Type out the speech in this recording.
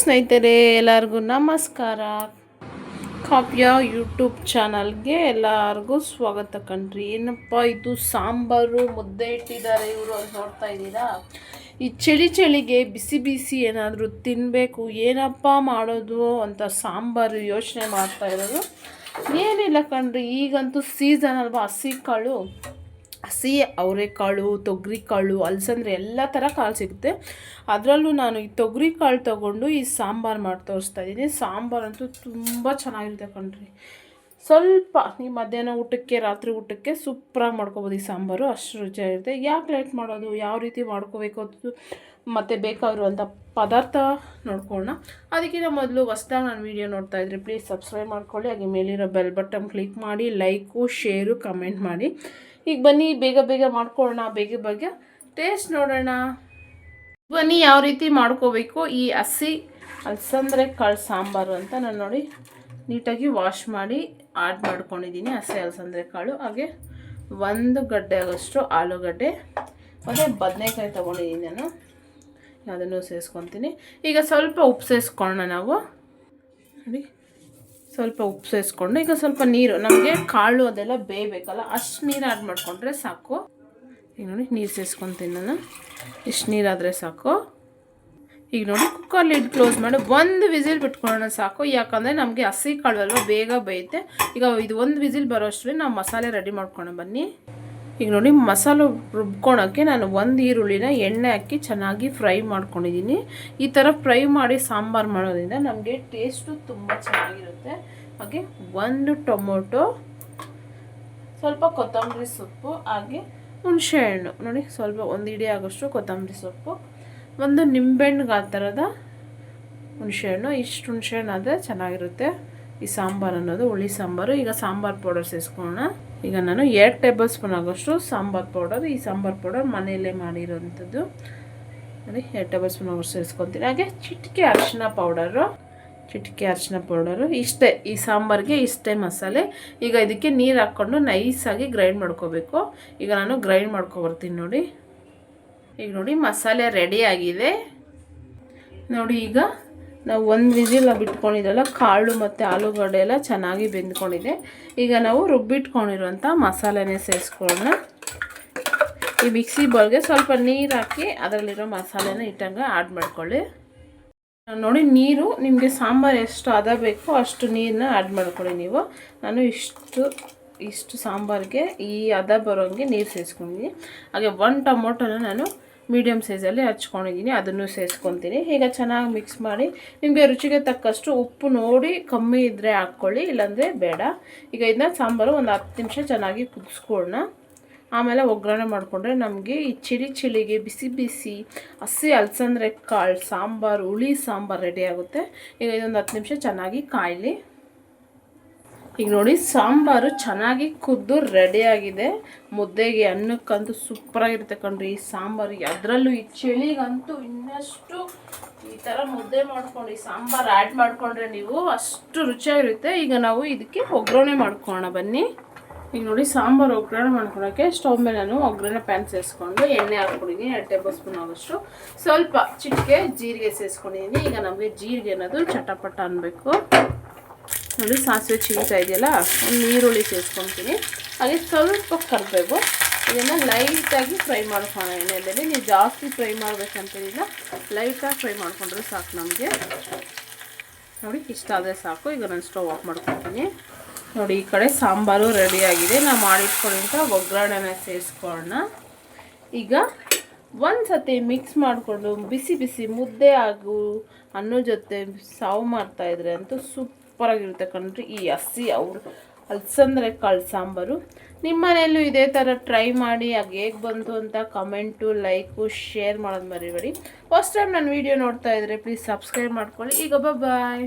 ಸ್ನೇಹಿತರೆ, ಎಲ್ಲರಿಗೂ ನಮಸ್ಕಾರ. ಕಾವ್ಯ ಯೂಟ್ಯೂಬ್ ಚಾನಲ್ಗೆ ಎಲ್ಲರಿಗೂ ಸ್ವಾಗತ ಕಣ್ರಿ. ಏನಪ್ಪ ಇದು ಸಾಂಬಾರು, ಮುದ್ದೆ ಇಟ್ಟಿದ್ದಾರೆ ಇವರು ಅಲ್ಲಿ ನೋಡ್ತಾ ಇದ್ದೀರಾ? ಈ ಚಳಿ ಚಳಿಗೆ ಬಿಸಿ ಬಿಸಿ ಏನಾದರೂ ತಿನ್ನಬೇಕು ಏನಪ್ಪ ಮಾಡೋದು ಅಂತ ಸಾಂಬಾರು ಯೋಚನೆ ಮಾಡ್ತಾ ಇರೋದು ಏನಿಲ್ಲ ಕಣ್ರಿ. ಈಗಂತೂ ಸೀಸನ್ ಅಲ್ವಾ, ಹಸಿ ಕಾಳು. ಹಸಿ ಅವರೆಕಾಳು, ತೊಗರಿಕಾಳು, ಅಲಸಂದ್ರೆ ಎಲ್ಲ ಥರ ಕಾಳು ಸಿಗುತ್ತೆ. ಅದರಲ್ಲೂ ನಾನು ಈ ತೊಗರಿ ಕಾಳು ತೊಗೊಂಡು ಈ ಸಾಂಬಾರು ಮಾಡಿ ತೋರಿಸ್ತಾ ಇದ್ದೀನಿ. ಸಾಂಬಾರಂತೂ ತುಂಬ ಚೆನ್ನಾಗಿರುತ್ತೆ ಕಣ್ರಿ. ಸ್ವಲ್ಪ ನೀವು ಮಧ್ಯಾಹ್ನ ಊಟಕ್ಕೆ, ರಾತ್ರಿ ಊಟಕ್ಕೆ ಸೂಪ್ರಾಗಿ ಮಾಡ್ಕೊಬೋದು ಈ ಸಾಂಬಾರು. ಅಷ್ಟು ರುಚಿಯಾಗಿರುತ್ತೆ. ಯಾಕೆ ಲೇಟ್ ಮಾಡೋದು? ಯಾವ ರೀತಿ ಮಾಡ್ಕೋಬೇಕು ಅದು ಮತ್ತು ಬೇಕಾಗಿರುವಂಥ ಪದಾರ್ಥ ನೋಡ್ಕೊಳ್ಳೋಣ ಅದಕ್ಕಿಂತ ಮೊದಲು ಹೊಸ್ದಾಗಿ ನಾನು ವೀಡಿಯೋ ನೋಡ್ತಾ ಇದ್ರೆ ಪ್ಲೀಸ್ ಸಬ್ಸ್ಕ್ರೈಬ್ ಮಾಡ್ಕೊಳ್ಳಿ. ಹಾಗೆ ಮೇಲಿರೋ ಬೆಲ್ ಬಟನ್ ಕ್ಲಿಕ್ ಮಾಡಿ ಲೈಕು ಶೇರು ಕಮೆಂಟ್ ಮಾಡಿ. ಈಗ ಬನ್ನಿ, ಬೇಗ ಬೇಗ ಮಾಡ್ಕೊಳ್ಳೋಣ, ಬೇಗ ಬೇಗ. ಟೇಸ್ಟ್ ನೋಡೋಣ. ಬನ್ನಿ, ಯಾವ ರೀತಿ ಮಾಡ್ಕೋಬೇಕು? ಈ ಹಸಿ ಅಲ್ಸಂದ್ರೆ ಕಾಳು ಸಾಂಬಾರು ಅಂತ ನಾನು ನೋಡಿ ನೀಟಾಗಿ ವಾಶ್ ಮಾಡಿ ಆಡ್ ಮಾಡ್ಕೊಂಡಿದ್ದೀನಿ ಹಸಿ ಅಲಸಂದ್ರೆ ಕಾಳು. ಹಾಗೆ ಒಂದು ಗಡ್ಡೆ ಆಗೋಷ್ಟು ಆಲೂಗಡ್ಡೆ. ಮತ್ತು ಬದನೆಕಾಯಿ ತೊಗೊಂಡಿದ್ದೀನಿ ನಾನು. ಅದನ್ನು ಸೇರಿಸ್ಕೊತೀನಿ. ಈಗ ಸ್ವಲ್ಪ ಉಪ್ಪು ಸೇರಿಸ್ಕೊಳ್ಳೋಣ ನಾವು. ನೋಡಿ. ಸ್ವಲ್ಪ ಉಪ್ಪು ಸೇರಿಸ್ಕೊಂಡು ಈಗ ಸ್ವಲ್ಪ ನೀರು, ನಮಗೆ ಕಾಳು ಅದೆಲ್ಲ ಬೇಯಬೇಕಲ್ಲ, ಅಷ್ಟು ನೀರು ಆ್ಯಡ್ ಮಾಡಿಕೊಂಡ್ರೆ ಸಾಕು. ಈಗ ನೋಡಿ, ನೀರು ಸೇರಿಸ್ಕೊತೀನಿ ನಾನು ಇಷ್ಟು ನೀರಾದರೆ ಸಾಕು. ಈಗ ನೋಡಿ ಕುಕ್ಕರ್ ಲಿಡ್ ಕ್ಲೋಸ್ ಮಾಡಿ ಒಂದು ವಿಸಿಲ್ ಬಿಟ್ಕೊಳ್ಳೋಣ ಸಾಕು. ಯಾಕಂದರೆ ನಮಗೆ ಹಸಿ ಕಾಳು ಅಲ್ವ ಬೇಗ ಬೇಯುತ್ತೆ. ಈಗ ಇದು ಒಂದು ವಿಸಿಲ್ ಬರೋ ನಾವು ಮಸಾಲೆ ರೆಡಿ ಮಾಡ್ಕೊಂಡು ಬನ್ನಿ. ಈಗ ನೋಡಿ, ಮಸಾಲೆ ರುಬ್ಕೊಳೋಕ್ಕೆ ನಾನು ಒಂದು ಈರುಳ್ಳಿನ ಎಣ್ಣೆ ಹಾಕಿ ಚೆನ್ನಾಗಿ ಫ್ರೈ ಮಾಡ್ಕೊಂಡಿದ್ದೀನಿ ಈ ಥರ ಫ್ರೈ ಮಾಡಿ ಸಾಂಬಾರು ಮಾಡೋದ್ರಿಂದ ನಮಗೆ ಟೇಸ್ಟು ತುಂಬ ಚೆನ್ನಾಗಿರುತ್ತೆ. ಹಾಗೆ ಒಂದು ಟೊಮೊಟೊ, ಸ್ವಲ್ಪ ಕೊತ್ತಂಬರಿ ಸೊಪ್ಪು, ಹಾಗೆ ಹುಣಸೆಹಣ್ಣು ನೋಡಿ, ಸ್ವಲ್ಪ ಒಂದು ಇಡೀ ಆಗೋಷ್ಟು ಕೊತ್ತಂಬರಿ ಸೊಪ್ಪು. ಒಂದು ನಿಂಬೆಹಣ್ಣು ಆ ಥರದ ಹುಣಸೆಹಣ್ಣು ಇಷ್ಟು ಹುಣಸೆಹಣ್ಣು ಆದರೆ ಚೆನ್ನಾಗಿರುತ್ತೆ. ಈ ಸಾಂಬಾರು ಅನ್ನೋದು, ಹುಳಿ ಸಾಂಬಾರು. ಈಗ ಸಾಂಬಾರು ಪೌಡರ್ ಸೇರಿಸ್ಕೊಳ್ಳೋಣ. ಈಗ ನಾನು ಎರಡು ಟೇಬಲ್ ಸ್ಪೂನ್ ಆಗೋಷ್ಟು ಸಾಂಬಾರು ಪೌಡರ್, ಈ ಸಾಂಬಾರು ಪೌಡರ್ ಮನೆಯಲ್ಲೇ ಮಾಡಿರೋಂಥದ್ದು. ನೋಡಿ, ಎರಡು ಟೇಬಲ್ ಸ್ಪೂನ್ ಆಗೋಷ್ಟು ಸೇರಿಸ್ಕೊತೀನಿ ಹಾಗೆ ಚಿಟಿಕೆ ಅರಿಶಿನ ಪೌಡರು. ಚಿಟಿಕೆ ಅರಿಶಿನ ಪೌಡರು, ಇಷ್ಟೇ, ಈ ಸಾಂಬಾರಿಗೆ ಇಷ್ಟೇ ಮಸಾಲೆ. ಈಗ ಇದಕ್ಕೆ ನೀರು ಹಾಕ್ಕೊಂಡು ನೈಸಾಗಿ ಗ್ರೈಂಡ್ ಮಾಡ್ಕೋಬೇಕು. ಈಗ ನಾನು ಗ್ರೈಂಡ್ ಮಾಡ್ಕೊಬರ್ತೀನಿ ನೋಡಿ. ಈಗ ನೋಡಿ ಮಸಾಲೆ ರೆಡಿ ಆಗಿದೆ. ನೋಡಿ ಈಗ ನಾವು ಒಂದು ವಿಸಿಲ್ ಬಿಟ್ಕೊಂಡಿದ್ದೆಲ್ಲ, ಕಾಳು ಮತ್ತು ಆಲೂಗಡ್ಡೆ ಎಲ್ಲ ಚೆನ್ನಾಗಿ ಬೆಂದ್ಕೊಂಡಿದೆ. ಈಗ ನಾವು ರುಬ್ಬಿಟ್ಕೊಂಡಿರುವಂಥ ಮಸಾಲೆನೇ ಸೇರಿಸ್ಕೊಳ್ಳೋಣ. ಈ ಮಿಕ್ಸಿ ಬೌಲ್ಗೆ ಸ್ವಲ್ಪ ನೀರು ಹಾಕಿ ಅದರಲ್ಲಿರೋ ಮಸಾಲೆನ ಇಟ್ಟಂಗೆ ಆ್ಯಡ್ ಮಾಡ್ಕೊಳ್ಳಿ. ನೋಡಿ ನೀರು, ನಿಮಗೆ ಸಾಂಬಾರು ಎಷ್ಟು ಅದ ಬೇಕೋ ಅಷ್ಟು ನೀರನ್ನ ಆ್ಯಡ್ ಮಾಡ್ಕೊಳ್ಳಿ ನೀವು. ನಾನು ಇಷ್ಟು ಇಷ್ಟು ಸಾಂಬಾರಿಗೆ ಈ ಅದ ಬರೋಂಗೆ ನೀರು ಸೇರಿಸ್ಕೊಂಡಿದ್ದೀನಿ ಹಾಗೆ ಒನ್ ಟೊಮೊಟೊನ ನಾನು ಮೀಡಿಯಮ್ ಸೈಜಲ್ಲಿ ಹಚ್ಕೊಂಡಿದ್ದೀನಿ ಅದನ್ನು ಸೇರಿಸ್ಕೊತೀನಿ ಈಗ ಚೆನ್ನಾಗಿ ಮಿಕ್ಸ್ ಮಾಡಿ, ನಿಮಗೆ ರುಚಿಗೆ ತಕ್ಕಷ್ಟು ಉಪ್ಪು ನೋಡಿ ಕಮ್ಮಿ ಇದ್ದರೆ ಹಾಕ್ಕೊಳ್ಳಿ, ಇಲ್ಲಾಂದರೆ ಬೇಡ. ಈಗ ಇದನ್ನ ಸಾಂಬಾರು ಒಂದು ಹತ್ತು ನಿಮಿಷ ಚೆನ್ನಾಗಿ ಕುದಿಸ್ಕೊಳ್ಳೋಣ ಆಮೇಲೆ ಒಗ್ಗರಣೆ ಮಾಡಿಕೊಂಡ್ರೆ ನಮಗೆ ಈ ಚಿಳಿ ಚಿಳಿಗೆ ಬಿಸಿ ಬಿಸಿ, ಹಸಿ ಅಲಸಂದ್ರೆ ಕಾಳು, ಸಾಂಬಾರು, ಹುಳಿ ಸಾಂಬಾರು ರೆಡಿ ಆಗುತ್ತೆ. ಈಗ ಇದೊಂದು ಹತ್ತು ನಿಮಿಷ ಚೆನ್ನಾಗಿ ಕಾಯಲಿ. ಈಗ ನೋಡಿ, ಸಾಂಬಾರು ಚೆನ್ನಾಗಿ ಕುದ್ದು ರೆಡಿಯಾಗಿದೆ ಮುದ್ದೆಗೆ ಅನ್ನಕ್ಕಂತೂ ಸೂಪರಾಗಿರುತ್ತೆ ಕಣ್ರಿ, ಈ ಸಾಂಬಾರು. ಅದರಲ್ಲೂ ಈ ಚಳಿಗಂತೂ ಇನ್ನಷ್ಟು ಈ ಥರ ಮುದ್ದೆ ಮಾಡ್ಕೊಂಡು, ಈ ಸಾಂಬಾರು ಆ್ಯಡ್ ಮಾಡಿಕೊಂಡ್ರೆ ನೀವು ಅಷ್ಟು ರುಚಿಯಾಗಿರುತ್ತೆ. ಈಗ ನಾವು ಇದಕ್ಕೆ ಒಗ್ಗರಣೆ ಮಾಡ್ಕೊಳ್ಳೋಣ, ಬನ್ನಿ. ಈಗ ನೋಡಿ ಸಾಂಬಾರು ಒಗ್ಗರಣೆ ಮಾಡ್ಕೊಳಕ್ಕೆ ಸ್ಟವ್ ಮೇಲೆ ನಾನು ಒಗ್ಗರಣೆ ಪ್ಯಾನ್ ಸೇರಿಸ್ಕೊಂಡು ಎಣ್ಣೆ ಹಾಕ್ಕೊಂಡಿದ್ದೀನಿ ಎರಡು ಟೇಬಲ್ ಸ್ಪೂನ್ ಆಗೋಷ್ಟು ಸ್ವಲ್ಪ ಚಿಟಿಕೆ, ಜೀರಿಗೆ ಸೇರಿಸ್ಕೊಂಡಿದ್ದೀನಿ ಈಗ ನಮಗೆ ಜೀರಿಗೆ ಅನ್ನೋದು ಚಟಪಟ ಅನ್ನಬೇಕು ನೋಡಿ ಸಾಸಿವೆ ಚಿಂತಾ ಇದೆಯಲ್ಲ, ಒಂದು ಈರುಳ್ಳಿ ಸೇರಿಸ್ಕೊತೀನಿ. ಹಾಗೆ ಸ್ವಲ್ಪ ಕರಿಬೇಕು ಇದನ್ನು ಲೈಟಾಗಿ ಫ್ರೈ ಮಾಡ್ಕೊಳ್ಳೋಣ ಎಣ್ಣೆಯಲ್ಲಿ. ನೀವು ಜಾಸ್ತಿ ಫ್ರೈ ಮಾಡಬೇಕಂತೇನಿಲ್ಲ ಲೈಟಾಗಿ ಫ್ರೈ ಮಾಡಿಕೊಂಡ್ರೆ ಸಾಕು ನಮಗೆ. ನೋಡಿ ಇಷ್ಟ ಆದರೆ ಸಾಕು. ಈಗ ನಾನು ಸ್ಟವ್ ಆಫ್ ಮಾಡ್ಕೊತೀನಿ. ನೋಡಿ, ಈ ಕಡೆ ಸಾಂಬಾರು ರೆಡಿಯಾಗಿದೆ ನಾವು ಮಾಡಿಟ್ಕೊಂಡಂಥ ಒಗ್ಗರಣೆನ ಸೇರಿಸ್ಕೊಳ್ಳೋಣ. ಈಗ ಒಂದು ಸತಿ ಮಿಕ್ಸ್ ಮಾಡಿಕೊಂಡು ಬಿಸಿ ಬಿಸಿ ಮುದ್ದೆ ಹಾಗೂ ಅನ್ನೋ ಜೊತೆ ಸಾವು ಮಾಡ್ತಾಯಿದ್ರೆ ಅಂತೂ ಸೂಪರಾಗಿರುತ್ತೆ ಕಣ್ರಿ. ಈ ಹಸಿ ಅವರು ಅಲ್ಸಂದ್ರೆ ಕಾಳು ಸಾಂಬಾರು. ನಿಮ್ಮ ಮನೆಯಲ್ಲೂ ಇದೇ ಥರ ಟ್ರೈ ಮಾಡಿ ಅದು ಹೇಗೆ ಬಂತು ಅಂತ ಕಮೆಂಟು ಲೈಕು ಶೇರ್ ಮಾಡೋದು ಮರಿಬೇಡಿ. ಫಸ್ಟ್ ಟೈಮ್ ನಾನು ವೀಡಿಯೋ ನೋಡ್ತಾ ಇದ್ದರೆ ಪ್ಲೀಸ್ ಸಬ್ಸ್ಕ್ರೈಬ್ ಮಾಡ್ಕೊಳ್ಳಿ. ಈಗ ಬಾಯ್